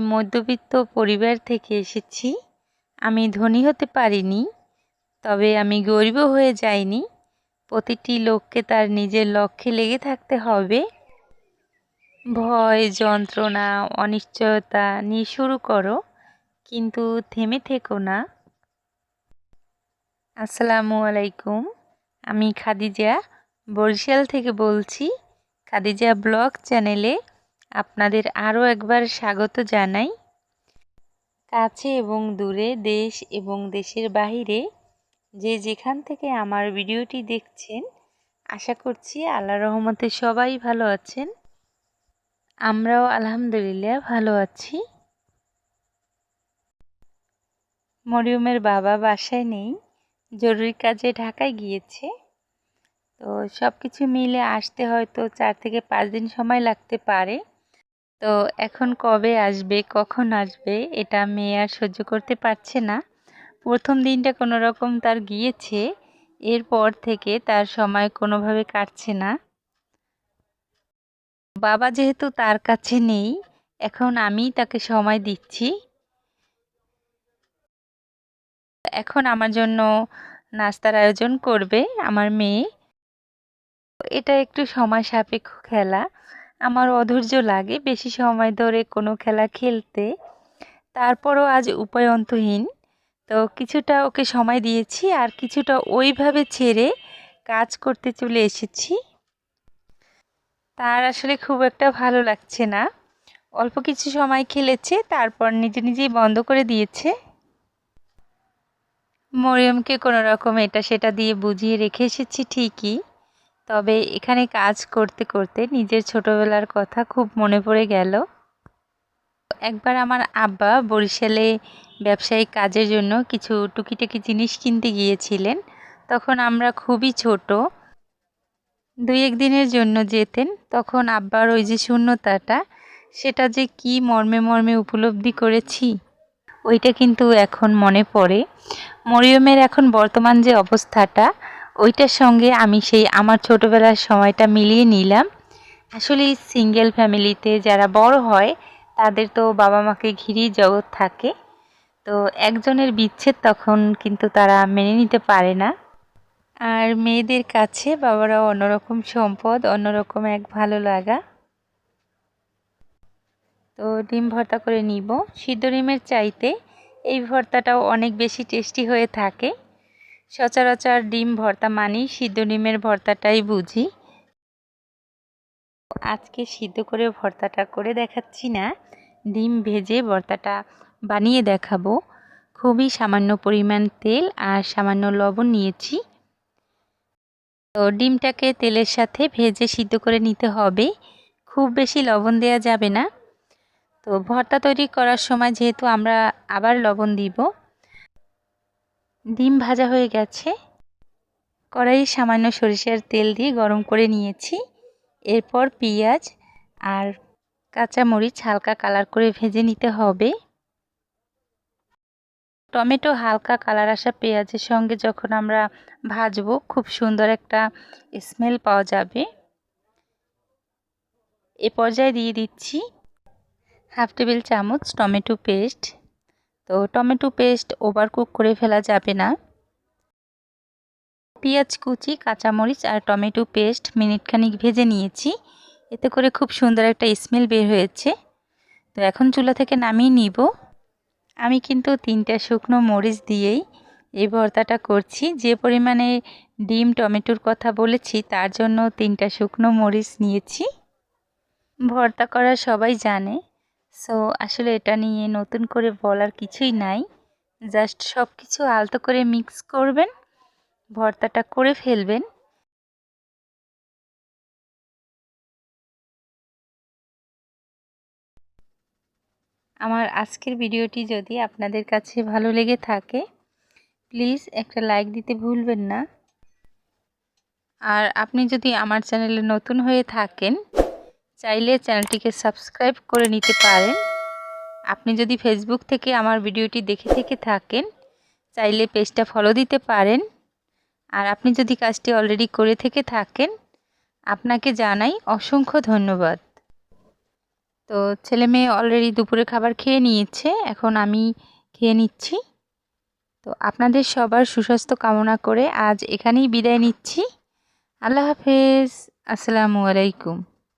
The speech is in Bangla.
মধ্যবিত্ত পরিবার থেকে এসেছি। আমি ধনী হতে পারিনি, তবে আমি গরিব হয়ে যাইনি। প্রতিটি লোককে তার নিজের লক্ষ্যে লেগে থাকতে হবে। ভয়, যন্ত্রণা, অনিশ্চয়তা নিয়ে শুরু করো, কিন্তু থেমে থেকো না। আসসালামু আলাইকুম, আমি খাদিজা, বরিশাল থেকে বলছি। খাদিজা ব্লগ চ্যানেলে আপনাদের আরও একবার স্বাগত জানাই। কাছে এবং দূরে, দেশ এবং দেশের বাহিরে যে যেখান থেকে আমার ভিডিওটি দেখছেন, আশা করছি আল্লাহ রহমতে সবাই ভালো আছেন। আমরাও আলহামদুলিল্লাহ ভালো আছি। মরিয়মের বাবা বাসায় নেই, জরুরি কাজে ঢাকায় গিয়েছে। তো সব কিছু মিলে আসতে হয়তো চার থেকে পাঁচ দিন সময় লাগতে পারে। তো এখন কবে আসবে, কখন আসবে, এটা মেয়ে আর সহ্য করতে পারছে না। প্রথম দিনটা কোনো রকম তার গিয়েছে, এরপর থেকে তার সময় কোনোভাবে কাটছে না। বাবা যেহেতু তার কাছে নেই, এখন আমি তাকে সময় দিচ্ছি। এখন আমার জন্য নাস্তার আয়োজন করবে আমার মেয়ে। এটা একটু সময় সাপেক্ষ খেলা। আমার অধৈর্য লাগে বেশি সময় ধরে কোনো খেলা খেলতে। তারপরও আজ উপায়ন্তহীন। তো কিছুটা ওকে সময় দিয়েছি আর কিছুটা ওইভাবে ছেড়ে কাজ করতে চলে এসেছি। তার আসলে খুব একটা ভালো লাগছে না। অল্প কিছু সময় খেলেছে, তারপর নিজে নিজেই বন্ধ করে দিয়েছে। মরিয়মকে কোনো রকম এটা সেটা দিয়ে বুঝিয়ে রেখে এসেছি ঠিকই। তবে এখানে কাজ করতে করতে নিজের ছোটবেলার কথা খুব মনে পড়ে গেল। একবার আমার আব্বা বরিশালে ব্যবসায়িক কাজের জন্য কিছু টুকিটাকি জিনিস কিনতে গিয়েছিলেন। তখন আমরা খুবই ছোট। দুই এক দিনের জন্য যেতেন, তখন আব্বার ওই যে শূন্যতাটা, সেটা যে কি মর্মে মর্মে উপলব্ধি করেছি, ওইটা কিন্তু এখন মনে পড়ে। মরিয়মের এখন বর্তমান যে অবস্থাটা ওইটার সঙ্গে আমি সেই আমার ছোটোবেলার সময়টা মিলিয়ে নিলাম। আসলে সিঙ্গেল ফ্যামিলিতে যারা বড় হয়, তাদের তো বাবা মাকে ঘিরেই জগৎ থাকে। তো একজনের বিচ্ছেদ তখন কিন্তু তারা মেনে নিতে পারে না। আর মেয়েদের কাছে বাবারা অন্যরকম সম্পদ, অন্যরকম এক ভালো লাগা। তো ডিম ভর্তা করে নিব। সিদ্ধ ডিমের চাইতে এই ভর্তাটাও অনেক বেশি টেস্টি হয়ে থাকে। সচরাচর ডিম ভর্তা মানেই সিদ্ধ ডিমের ভর্তাটাই বুঝি। আজকে সিদ্ধ করে ভর্তাটা করে দেখাচ্ছি না। ডিম ভেজে ভর্তাটা বানিয়ে দেখাবো। খুবই সামান্য পরিমাণ তেল আর সামান্য লবণ নিয়েছি। তো ডিমটাকে তেলের সাথে ভেজে সিদ্ধ করে নিতে হবে। খুব বেশি লবণ দেওয়া যাবে না। তো ভর্তা তৈরি করার সময় যেহেতু আমরা আবার লবণ দিব ডিম ভাজা হয়ে গেছে। কড়াই সামান্য সরিষার তেল দিয়ে গরম করে নিয়েছি। এরপর পেঁয়াজ আর কাঁচামরিচ হালকা কালার করে ভেজে নিতে হবে। টমেটো হালকা কালার আসা পেঁয়াজের সঙ্গে যখন আমরা ভাজবো, খুব সুন্দর একটা স্মেল পাওয়া যাবে। এ পর্যায়ে দিয়ে দিচ্ছি হাফ টেবিল চামচ টমেটো পেস্ট। তো টমেটো পেস্ট ওভার কুক করে ফেলা যাবে না। পেঁয়াজ কুচি, কাঁচামরিচ আর টমেটো পেস্ট মিনিটখানিক ভেজে নিয়েছি। এতে করে খুব সুন্দর একটা স্মেল বের হয়েছে। তো এখন চুলা থেকে নামিয়ে নিব। আমি কিন্তু তিনটা শুকনো মরিচ দিয়েই এই ভর্তাটা করছি। যে পরিমাণে ডিম টমেটোর কথা বলেছি, তার জন্য তিনটা শুকনো মরিচ নিয়েছি। ভর্তা করা সবাই জানে সো আসলে এটা নিয়ে নতুন করে বলার কিছুই নাই। জাস্ট সব কিছু আলতো করে মিক্স করবেন, ভর্তাটা করে ফেলবেন। আমার আজকের ভিডিওটি যদি আপনাদের কাছে ভালো লেগে থাকে প্লিজ একটা লাইক দিতে ভুলবেন না। আর আপনি যদি আমার চ্যানেলে নতুন হয়ে থাকেন চাইলে চ্যানেলটিকে সাবস্ক্রাইব করে নিতে পারেন। আপনি যদি ফেসবুক থেকে আমার ভিডিওটি দেখে থেকে থাকেন, চাইলে পেজটা ফলো দিতে পারেন। আর আপনি যদি কাজটি অলরেডি করে থেকে থাকেন, আপনাকে জানাই অসংখ্য ধন্যবাদ। তো ছেলে মেয়ে অলরেডি দুপুরে খাবার খেয়ে নিয়েছে, এখন আমি খেয়ে নিচ্ছি। তো আপনাদের সবার সুস্বাস্থ্য কামনা করে আজ এখানেই বিদায় নিচ্ছি। আল্লাহ হাফেজ, আসসালামু আলাইকুম।